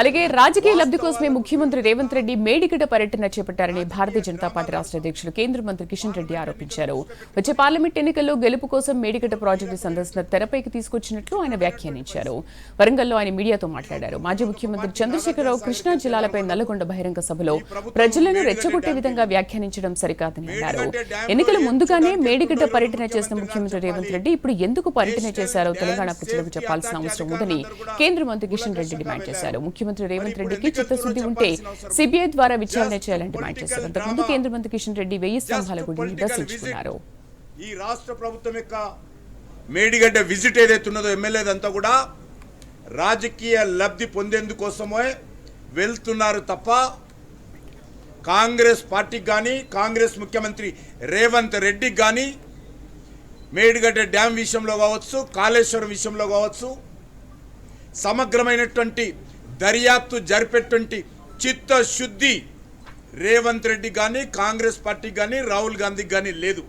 అలాగే రాజకీయ లబ్ధి కోసమే ముఖ్యమంత్రి రేవంత్ రెడ్డి మేడిగడ్డ పర్యటన చేపట్టారని భారతీయ జనతా పార్టీ రాష్ట్ర అధ్యక్షులు కేంద్ర మంత్రి కిషన్ రెడ్డి ఆరోపించారు. వచ్చే పార్లమెంట్ ఎన్నికల్లో గెలుపు కోసం మేడిగడ్డ ప్రాజెక్టు సందర్శన తెరపైకి తీసుకొచ్చినట్లు ఆయన వ్యాఖ్యానించారు. వరంగల్లో ఆయన మీడియాతో మాట్లాడారు. మాజీ ముఖ్యమంత్రి చంద్రశేఖరరావు కృష్ణా జిల్లాలపై నల్లగొండ బహిరంగ సభలో ప్రజలను రెచ్చగొట్టే విధంగా వ్యాఖ్యానించడం సరికాదని అన్నారు. ఎన్నికల ముందుగానే మేడిగడ్డ పర్యటన చేసిన ముఖ్యమంత్రి రేవంత్ రెడ్డి ఇప్పుడు ఎందుకు పర్యటన చేశారో తెలంగాణ ప్రజలకు చెప్పాల్సిన అవసరం ఉందని కేంద్ర మంత్రి కిషన్ రెడ్డి డిమాండ్ చేశారు. ముఖ్యమంత్రి రేవంత్ రెడ్డికి చిత్తశుద్ధి ఉంటే సిబిఐ ద్వారా విచారణ చేయాలని డిమాండ్ చేశారు అంతకుముందు కేంద్ర మంత్రి కిషన్ రెడ్డి వెయ్యి స్తంభాల గుడిని దర్శించుకున్నారు ఈ రాష్ట్ర ప్రభుత్వం యొక్క మేడిగడ్డ విజిట్ ఏదైతే ఉన్నదో ఎమ్మెల్యేదంతా కూడా రాజకీయ లబ్ధి పొందేందుకోసమే వెళ్తున్నారు తప్ప కాంగ్రెస్ పార్టీకి కానీ కాంగ్రెస్ ముఖ్యమంత్రి రేవంత్ రెడ్డికి కానీ మేడిగడ్డ డ్యామ్ విషయంలో కావచ్చు కాళేశ్వరం విషయంలో కావచ్చు సమగ్రమైనటువంటి దర్యాప్తు జరిపేటువంటి చిత్తశుద్ధి రేవంత్ రెడ్డి కానీ కాంగ్రెస్ పార్టీకి కానీ రాహుల్ గాంధీ కానీ లేదు.